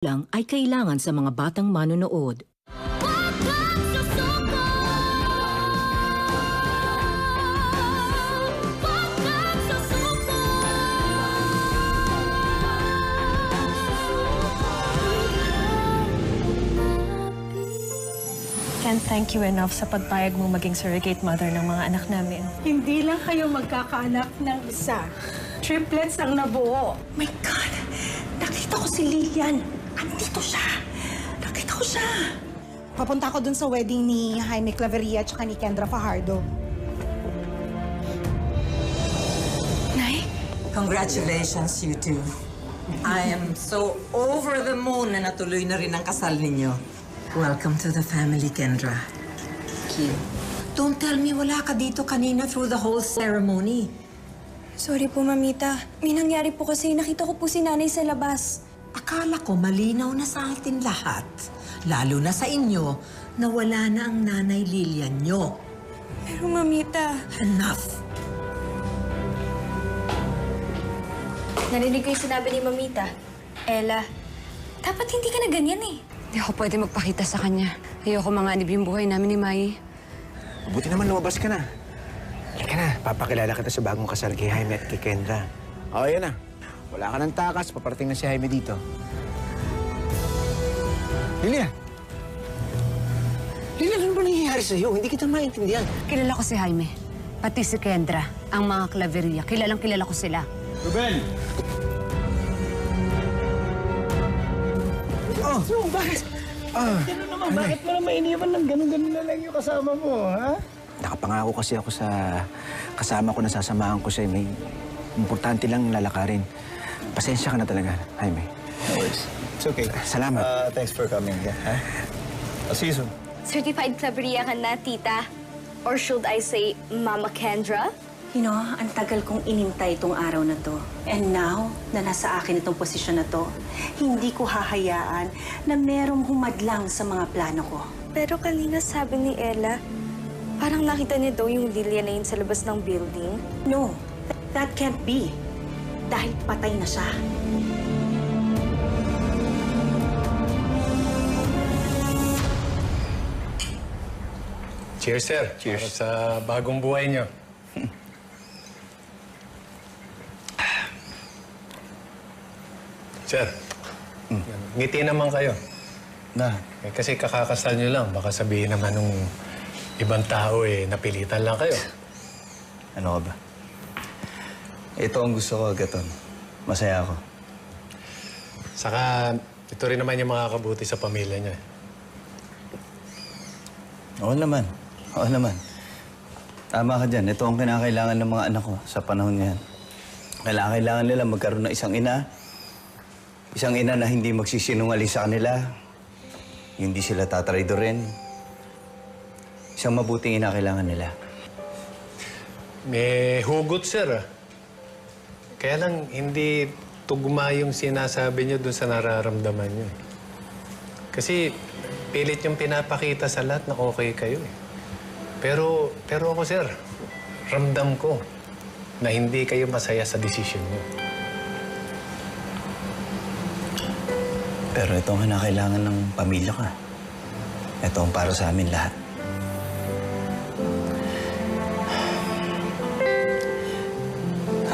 lang ay kailangan sa mga batang manonood. Can't thank you enough sa pagpayag mo maging surrogate mother ng mga anak namin. Hindi lang kayo magkakaanak ng isa. Triplets ang nabuo. My God! Nakita ko si Lilian. Andito siya. Nakita ko siya. Papunta ako dun sa wedding ni Jaime Claveria at ni Kendra Fajardo. Nay? Congratulations, you two. I am so over the moon na natuloy na rin ang kasal ninyo. Welcome to the family, Kendra. Thank you. Don't tell me wala ka dito kanina through the whole ceremony. Sorry po, Mamita. May nangyari po kasi nakita ko po si nanay sa labas. Akala ko malinaw na sa atin lahat, lalo na sa inyo, na wala na ang nanay Lilian nyo. Pero Mamita... Enough! Narinig ko yung sinabi ni Mamita. Ella, dapat hindi ka na ganyan eh. Hindi ako pwede magpakita sa kanya. Ayoko manganib yung buhay namin ni Mai. Buti naman lumabas ka na. Halika na, papakilala kita sa bagong kasal kay Jaime at kay Kendra. O, yan na. Wala ka ng takas, paparating na si Jaime dito. Lilia! Lilia, ano ba nangyayari sa'yo? Hindi kita maintindihan. Kilala ko si Jaime. Pati si Kendra. Ang mga Claveria. Kilalang kilala ko sila. Ruben! Oh! So, bakit? Ah, Ano naman, bakit mo naman iniwan ng ganun-ganun na lang yung kasama mo, ha? nakapangako kasi ako sa kasama ko na sasamahan ko siya. May importante lang lalakarin. Pasensya ka na talaga, Jaime. No worries. It's okay. Salamat. Uh, thanks for coming, ha? I'll see you soon. Certified Claveria ka na, tita. Or should I say, Mama Kendra? You know, ang tagal kong inintay itong araw na to. And now, na nasa akin itong posisyon na to, hindi ko hahayaan na merong humadlang sa mga plano ko. Pero kanina sabi ni Ella, parang nakita niya daw yung Lilia na yun sa labas ng building. No, that can't be. Dahil patay na siya. Cheers, sir. Cheers. Para sa bagong buhay niyo. sir, ngiti naman kayo. Na, Eh, kasi kakakasal niyo lang. Baka sabihin naman nung ibang tao eh, napilitan lang kayo. ano ka ba? Ito ang gusto ko, Agaton. Masaya ako. Saka, ito rin naman yung makakabuti sa pamilya niya. Oo naman. Oo naman. Tama ka dyan. Ito ang kinakailangan ng mga anak ko sa panahon ngayon. Kailangan, kailangan nila magkaroon ng isang ina. Isang ina na hindi magsisinungaling sa kanila. Hindi sila tatraido rin. Isang mabuting ina kailangan nila. May hugot, sir. ah. Kaya lang, hindi tugma yung sinasabi niyo dun sa nararamdaman niyo. eh. Kasi pilit yung pinapakita sa lahat na okay kayo. eh. Pero, pero ako, sir, ramdam ko na hindi kayo masaya sa desisyon niyo. Pero ito ang kinakailangan ng pamilya ko. Ito ang para sa amin lahat.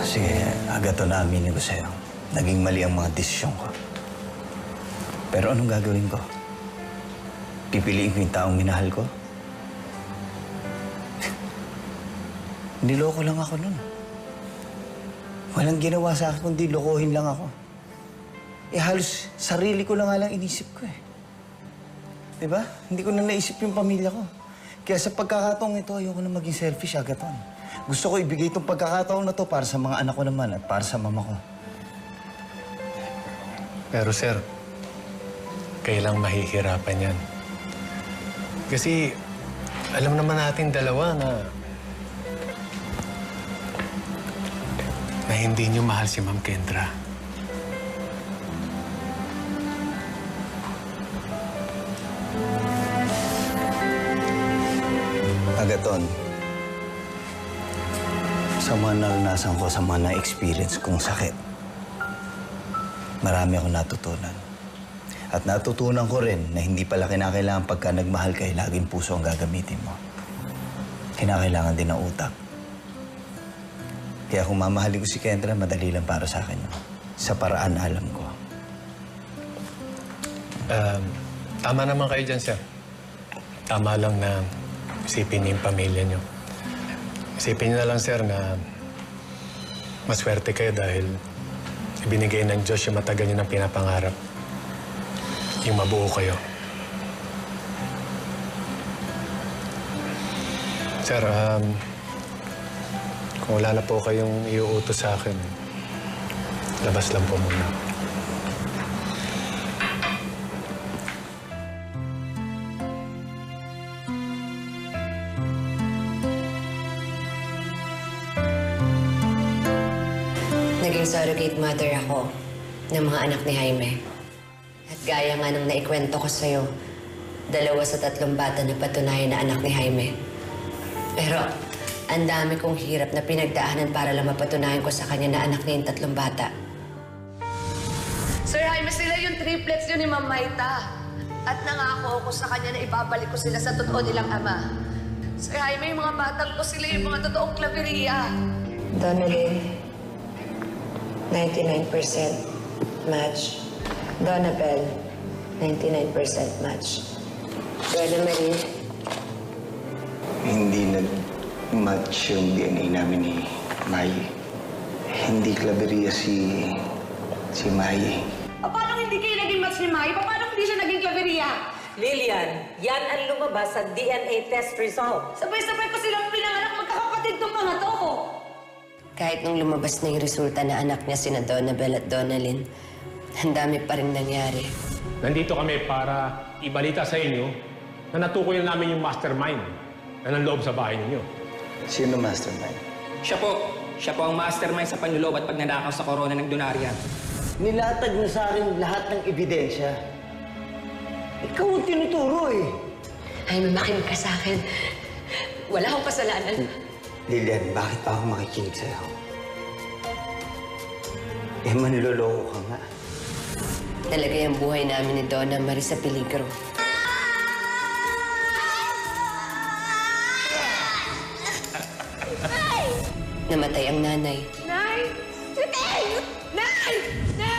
Kasi agad na aminin ko sa'yo. Naging mali ang mga desisyon ko. Pero anong gagawin ko? Pipiliin ko yung taong minahal ko? Niloko lang ako nun. Walang ginawa sa akin kundi lokohin lang ako. Eh halos sarili ko lang nga lang inisip ko eh. Diba? Hindi ko na naisip yung pamilya ko. Kaya sa pagkakataong ito, ayoko na maging selfish, Agaton. Gusto ko ibigay itong pagkakataon na to para sa mga anak ko naman at para sa mama ko. Pero, sir, kailang mahihirapan yan. Kasi, alam naman natin dalawa na na hindi niyo mahal si Ma'am Kendra. Agaton, sa mga naranasan ko, sa mga na-experience kong sakit, marami akong natutunan. At natutunan ko rin na hindi pala kinakailangan pagka nagmahal kayo, laging puso ang gagamitin mo. Kinakailangan din ng utak. Kaya kung mamahalin ko si Kendra, madali lang para sa akin. Sa paraan na alam ko. Um, tama naman kayo dyan, sir. Tama lang na isipin niyo yung pamilya niyo. Isipin niyo na lang, sir, na maswerte kayo dahil ibinigay ng Diyos yung matagal niyo ng pinapangarap. Yung mabuo kayo. Sir, um, kung wala na po kayong iuutos sa akin, labas lang po muna. Surrogate mother ako ng mga anak ni Jaime. At gaya nga ng naikwento ko sa'yo, dalawa sa tatlong bata na patunayan na anak ni Jaime. Pero ang dami kong hirap na pinagdaanan para lang mapatunayan ko sa kanya na anak niya yung tatlong bata. Sir Jaime, sila yung triplets yun ni Ma'am Maita. At nangako ako sa kanya na ibabalik ko sila sa totoo nilang ama. Sir Jaime, yung mga batang ko, sila yung mga totoong klaveria. Donnelly, 99% match. Donabel, 99% match. Donna Marie, Hindi nag-match yung DNA namin ni Mai. Hindi klaberia si... si Mai. Paano hindi kayo naging match ni Mai? Paano hindi siya naging klaveria? Lilian, yan ang lumabas sa DNA test result. Sabay-sabay ko silang pinanganak magkakapatid tong mga to. Kahit nung lumabas na yung resulta na anak niya sina Donabel at Donalyn, ang dami pa rin nangyari. Nandito kami para ibalita sa inyo na natukoy na namin yung mastermind na nanloob sa bahay ninyo. Sino mastermind? Siya po. Siya po ang mastermind sa panluloob at pagnanakaw sa korona ng Donarian. Nilatag mo sa akin lahat ng ebidensya. Ikaw ang tinuturo eh. Ay, makinig ka sa akin. Wala akong kasalanan. Lilian, bakit pa ako makikinig sa'yo? Eh, manloloko ka nga. Nalagay ang buhay namin ni Donna Marie sa peligro. Namatay ang nanay. Nay! Nay! Nay! Nay!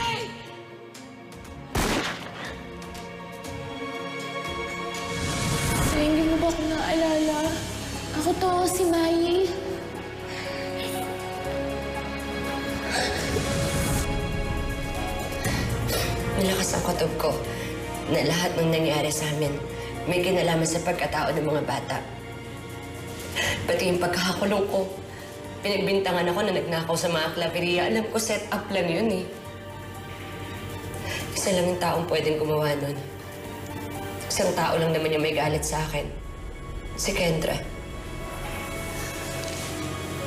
Kutob ko na lahat ng nangyari sa amin may kinalaman sa pagkatao ng mga bata. Pati yung pagkakakulong ko, pinagbintangan ako na nagnakaw sa mga klaveria. Alam ko, set up lang yun eh. Isa lang yung taong pwedeng gumawa nun. Isang tao lang naman yung may galit sa akin. Si Kendra.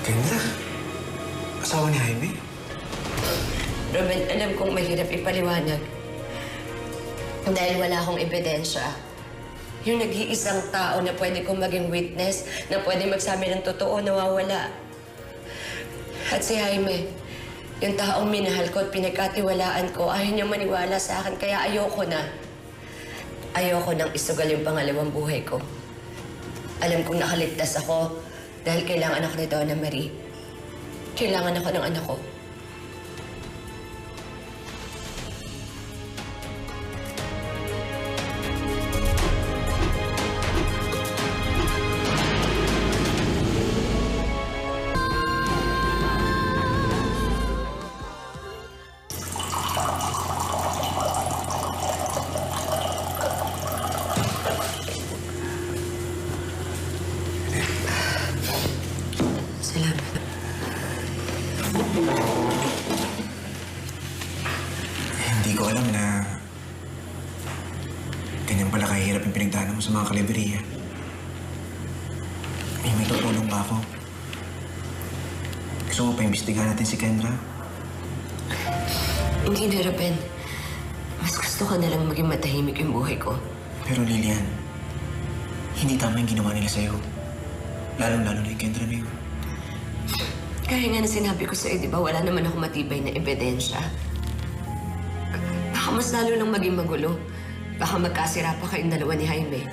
Kendra? Asawa ni Jaime? Ruben, alam kong mahirap ipaliwanag. Dahil wala akong ebidensya. Yung nag-iisang tao na pwede kong maging witness, na pwede magsabi ng totoo, nawawala. At si Jaime, yung taong minahal ko at pinagkatiwalaan ko, ayaw niya maniwala sa akin, kaya ayoko na. Ayoko nang isugal yung pangalawang buhay ko. Alam kong nakaligtas ako dahil kailangan ako ni Donna Marie. Kailangan ako ng anak ko. Sa mga kaliberiya. May may tutulong ba ako? Gusto mo pa imbestigahan natin si Kendra? Hindi na, Ruben. Mas gusto ko na lang maging matahimik yung buhay ko. Pero Lilian, hindi tama yung ginawa nila sa'yo. Lalong-lalo na yung Kendra na yun. Kaya nga na sinabi ko sa'yo, di ba, wala naman ako matibay na ebidensya. Baka mas lalo lang maging magulo. Baka magkasira pa kayong dalawa ni Jaime.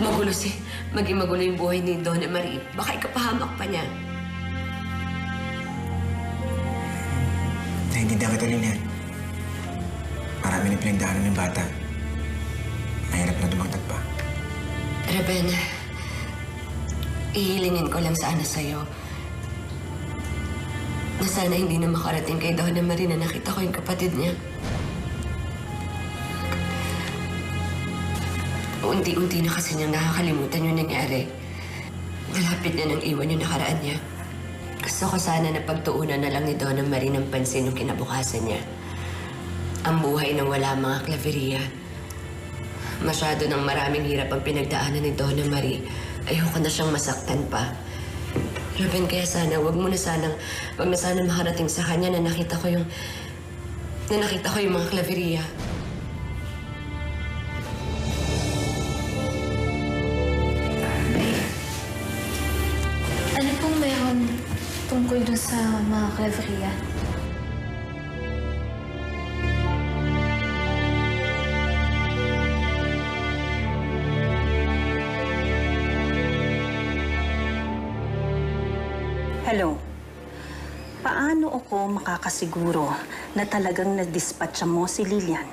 Magulo si... Maging magulo yung buhay ni Donna Marie. Baka ikapahamak pa niya. Naiintindihan kita, Lilian. Marami na pinagdaanan ng bata. Mahirap na dumagdag pa. Reben, ihilingin ko lang sana sa'yo na sana hindi na makarating kay Donna Marie na nakita ko yung kapatid niya. Unti-unti na kasi niyang nakakalimutan yung nangyari. Malapit na nang iwan yung nakaraan niya. Gusto ko sana na pagtuunan na lang ni Donna Marie ng pansin yung kinabukasan niya. Ang buhay ng wala mga klaveria. Masyado ng maraming hirap ang pinagdaanan ni Donna Marie. Ayoko na siyang masaktan pa. Ruben, kaya sana, wag mo na sanang, wag na sana makarating sa kanya na nakita ko yung, na nakita ko yung mga klaveria. Sa mga Claveria? Hello. Paano ako makakasiguro na talagang nadispatcha mo si Lilian?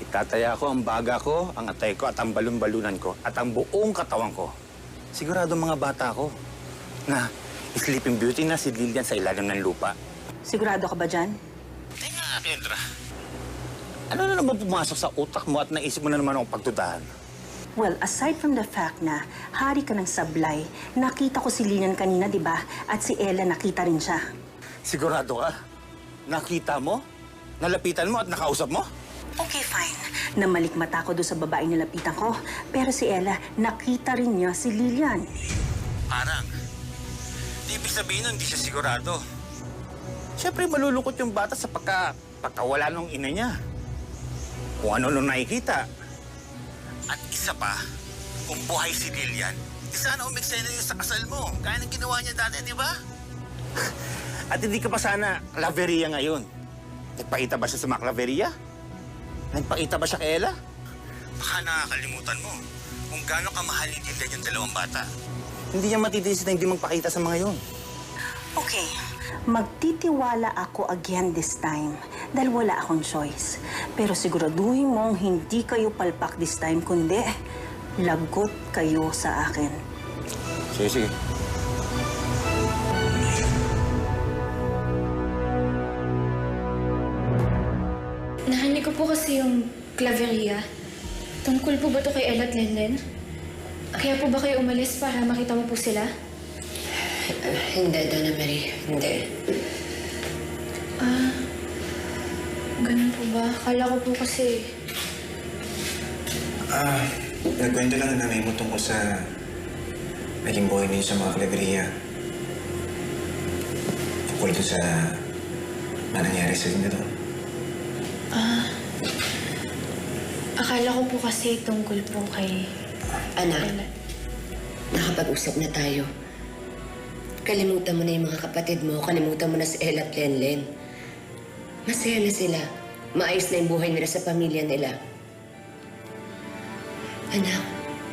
Itataya ko ang baga ko, ang atay ko at ang balon-balunan ko at ang buong katawan ko. Sigurado mga bata ko na sleeping beauty na si Lilian sa ilalim ng lupa. Sigurado ka ba dyan? Ah, Kendra. Ano na naman pumasok sa utak mo at naisip mo na naman akong pagdudahan? Well, aside from the fact na hari ka ng sablay, nakita ko si Lilian kanina, di ba? At si Ella nakita rin siya. Sigurado ka? Nakita mo? Nalapitan mo at nakausap mo? Okay, fine. Namalik mata ko doon sa babaeng nilapitan ko. Pero si Ella, nakita rin niya si Lilian. Parang. Ibig sabihin nun, hindi siya sigurado. Siyempre, malulungkot yung bata sa pagka, pagkawala ng ina niya. Kung ano nung nakikita. At isa pa, kung buhay si Lilian, di sana umiksena yun sa kasal mo. Kaya ng ginawa niya dati, di ba? At hindi ka pa sana klaveria ngayon. Nagpakita ba siya sa mga klaveria? Nagpakita ba siya kay Ella? Baka nakakalimutan mo kung gaano kamahal ni Lilian yung dalawang bata. Hindi niya matitiis na hindi magpakita sa mga yun. Okay, magtitiwala ako again this time dahil wala akong choice. Pero siguraduhin mong hindi kayo palpak this time, kundi lagot kayo sa akin. Sige, sige. Narinig ko po kasi yung Claveria. Tungkol po ba to kay Ella at Lenlen? Kaya po ba kayo umalis para makita mo po sila? Hindi, Donna Marie. Hindi. Ah, ganun po ba? Kala ko po kasi... Ah, nagkwento lang ang nanay mo tungkol sa naging buhay niyo sa mga kalaberiya. Tungkol doon sa mga nangyari sa inyo doon. Ah, akala ko po kasi tungkol po kay... Anak, nakapag-usap na tayo. Kalimutan mo na yung mga kapatid mo. Kalimutan mo na si Ella at Lenlen. Masaya na sila. Maayos na yung buhay nila sa pamilya nila. Anak,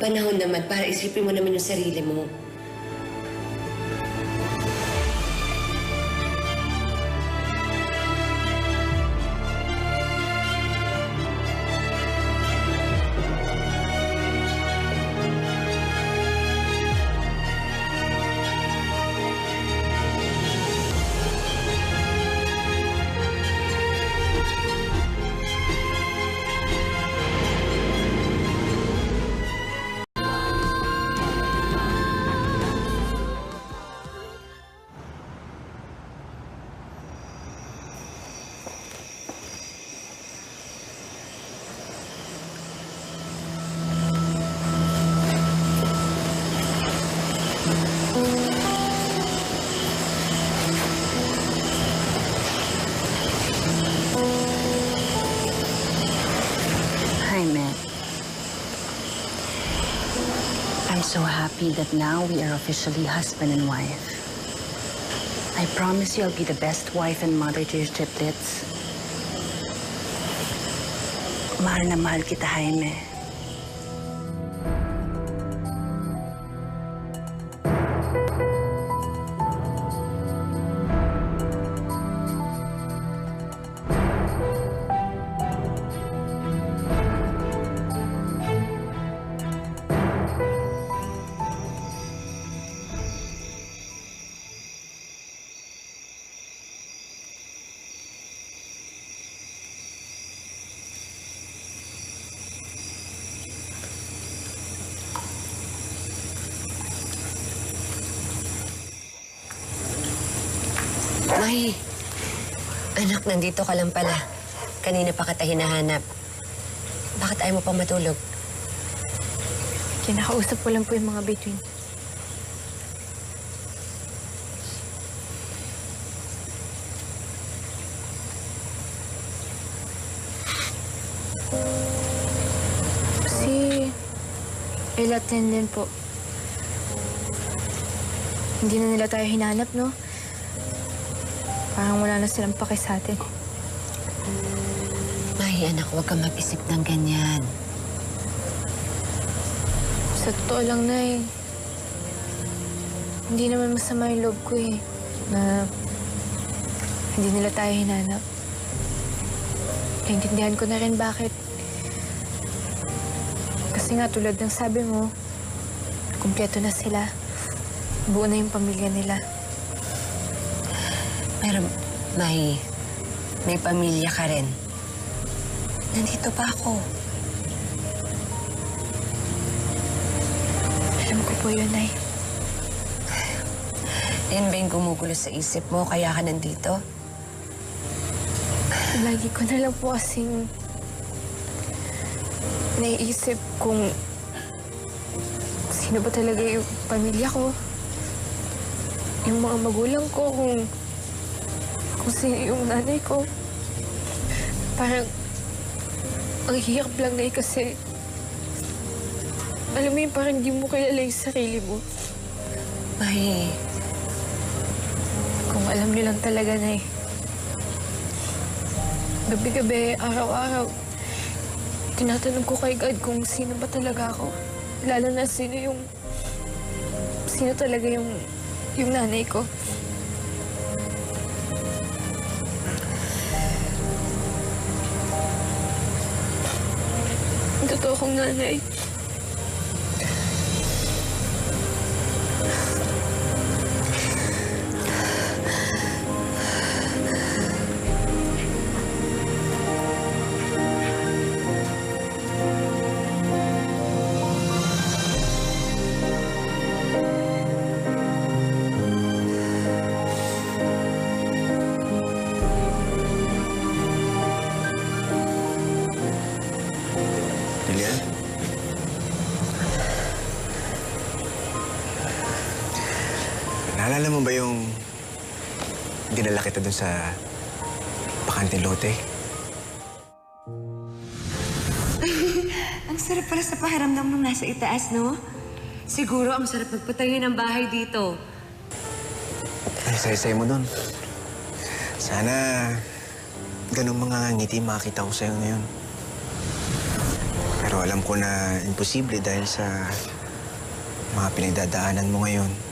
panahon naman para isipin mo naman yung sarili mo. So happy that now we are officially husband and wife. I promise you I'll be the best wife and mother to your triplets. Mahal na mahal kita, Jaime. May, anak, nandito ka lang pala. Kanina pa kita hinahanap. Bakit ayaw mo pang matulog? Kinakausap ko lang po yung mga between. Si Ella Tenden po. Hindi na nila tayo hinanap, no? Parang wala na silang pake sa atin. May, anak, huwag kang mag-isip ng ganyan. Sa totoo lang, Nay, hindi naman masama yung loob ko eh, na hindi nila tayo hinanap. Naintindihan ko na rin bakit. Kasi nga tulad ng sabi mo, kumpleto na sila. Buo na yung pamilya nila. Pero, May, may pamilya ka rin. Nandito pa ako. Alam ko po yun, Nay. Yan ba yung gumugulo sa isip mo, kaya ka nandito? Lagi ko na lang po kasing naiisip kung sino ba talaga yung pamilya ko. Yung mga magulang ko, kung, sino yung nanay ko. Parang ang hirap lang na kasi alam mo yun, parang hindi mo kilala yung sarili mo. May, Kung alam niyo lang talaga na eh. Gabi-gabi, araw-araw, tinatanong ko kay God kung sino ba talaga ako. Lalo na sino yung... Sino talaga yung... yung nanay ko. Ang totoo kong nanay. Dun sa bakanting lote? ang sarap pala sa pakiramdam nung nasa itaas, no? Siguro ang sarap magpatayo ng bahay dito. Ay, say-say mo dun. Sana ganun mga ngiti makakita ko sa'yo ngayon. Pero alam ko na imposible dahil sa mga pinagdadaanan mo ngayon.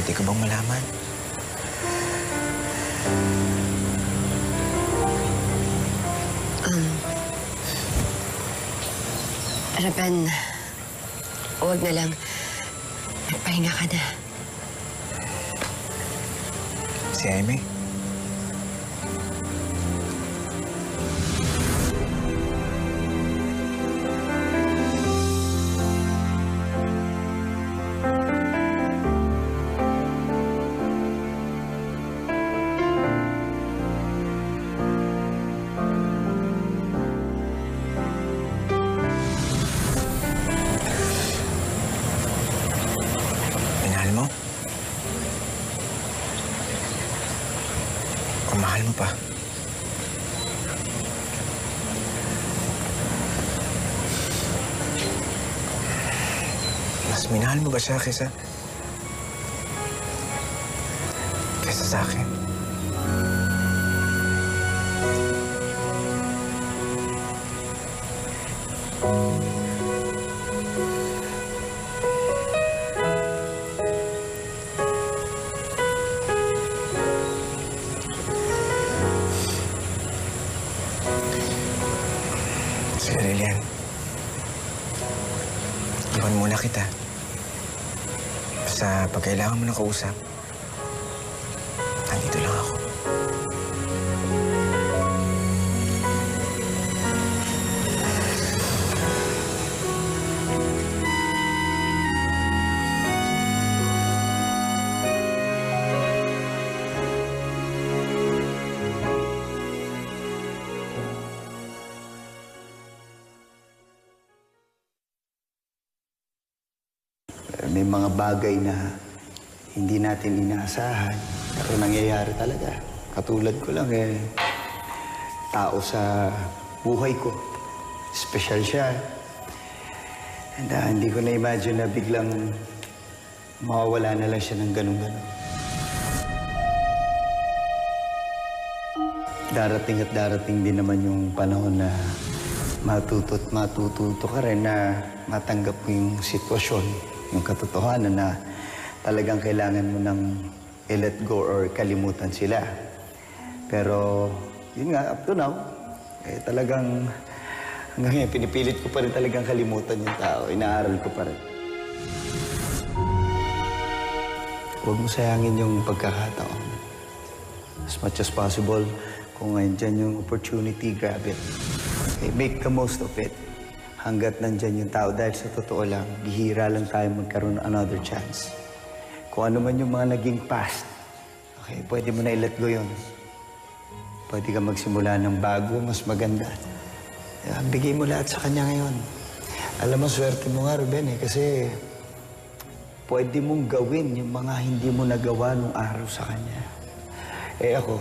Pwede ko bang malaman? Um, Raban, huwag na lang. Magpahinga ka na. Si Jaime? Mas minahal Basta pag kailangan mo ng kausap, May mga bagay na hindi natin inaasahan, pero nangyayari talaga. Katulad ko lang eh, tao sa buhay ko. Special siya. And ah, hindi ko na-imagine na biglang mawawala na lang siya ng ganun-ganun. Darating at darating din naman yung panahon na matuto't matututo ka rin na matanggap mo yung sitwasyon, yung katotohanan na talagang kailangan mo ng i-let go or kalimutan sila. Pero, yun nga, up to now, eh talagang hanggang ngayon, pinipilit ko pa rin talagang kalimutan yung tao. Inaaral ko pa rin. Huwag mo sayangin yung pagkakataon. As much as possible, kung nandyan yung opportunity, grab it. Okay, make the most of it. Hanggat nandyan yung tao. Dahil sa totoo lang, bihira lang tayo magkaroon ng another chance. Kung ano man yung mga naging past, okay, pwede mo na i-let go yun. Pwede ka magsimula ng bago, mas maganda. Bigay mo lahat sa kanya ngayon. Alam mo, swerte mo nga, Ruben, eh, kasi pwede mong gawin yung mga hindi mo nagawa nung araw sa kanya. Eh ako,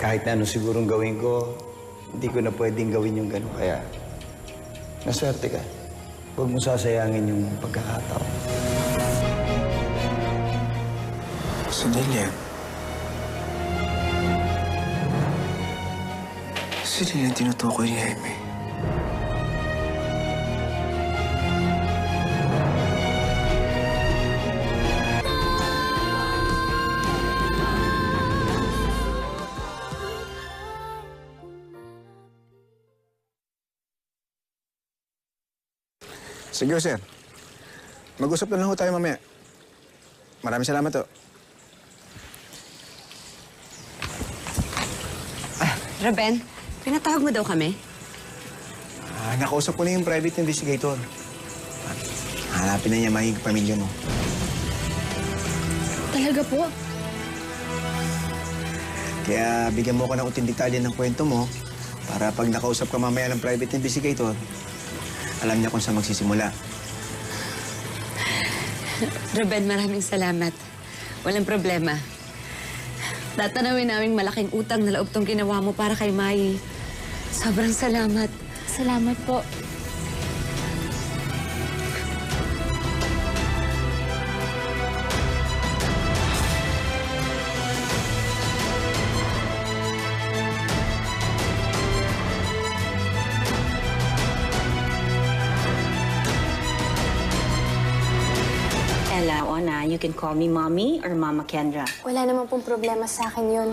kahit na ano sigurong gawin ko, hindi ko na pwedeng gawin yung gano'n. Kaya, naswerte ka. Huwag mo sasayangin yung pagkakataon. Sandali. Sandali yan tinutukoy ni Jaime. Sige, sir. Mag-usap na lang ho tayo mamaya. Maraming salamat ho. Ruben, pinatawag mo daw kami? Ah, nakausap ko na yung private investigator. Hanapin na niya mahig pamilya mo. Talaga po? Kaya bigyan mo ko ng uting detalye ng kwento mo para pag nakausap ka mamaya ng private investigator, alam niya kung saan magsisimula. Ruben, maraming salamat. Walang problema. Tatanawin namin malaking utang na loob tong ginawa mo para kay Mai. Sobrang salamat. Salamat po. Call me Mommy or Mama Kendra. Wala naman pong problema sa akin yun,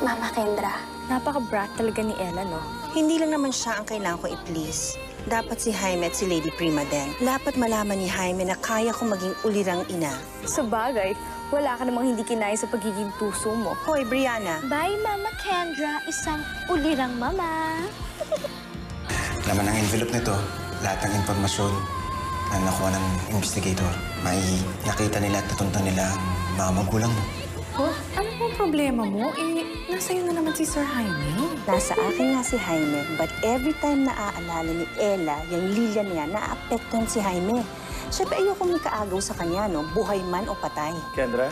Mama Kendra. Napaka-brat talaga ni Ella, no? Hindi lang naman siya ang kailangan ko i-please. Dapat si Jaime at si Lady Prima din. Dapat malaman ni Jaime na kaya kong maging ulirang ina. Sa bagay, wala ka namang hindi kinaya sa pagiging tuso mo. Hoy, Brianna. Bye, Mama Kendra. Isang ulirang mama. Laman ng envelope nito, lahat ng impormasyon na nakuha ng investigator. May nakita nila at natuntun nila ang mga magulang mo. Oh, ano pong problema mo? Eh, nasa iyo na naman si Sir Jaime. Nasa akin nga si Jaime, but every time naaalala ni Ella, yung Lilian niya, naapektuhan si Jaime. Siyempre, ayoko may kaagaw sa kanya, no? Buhay man o patay. Kendra,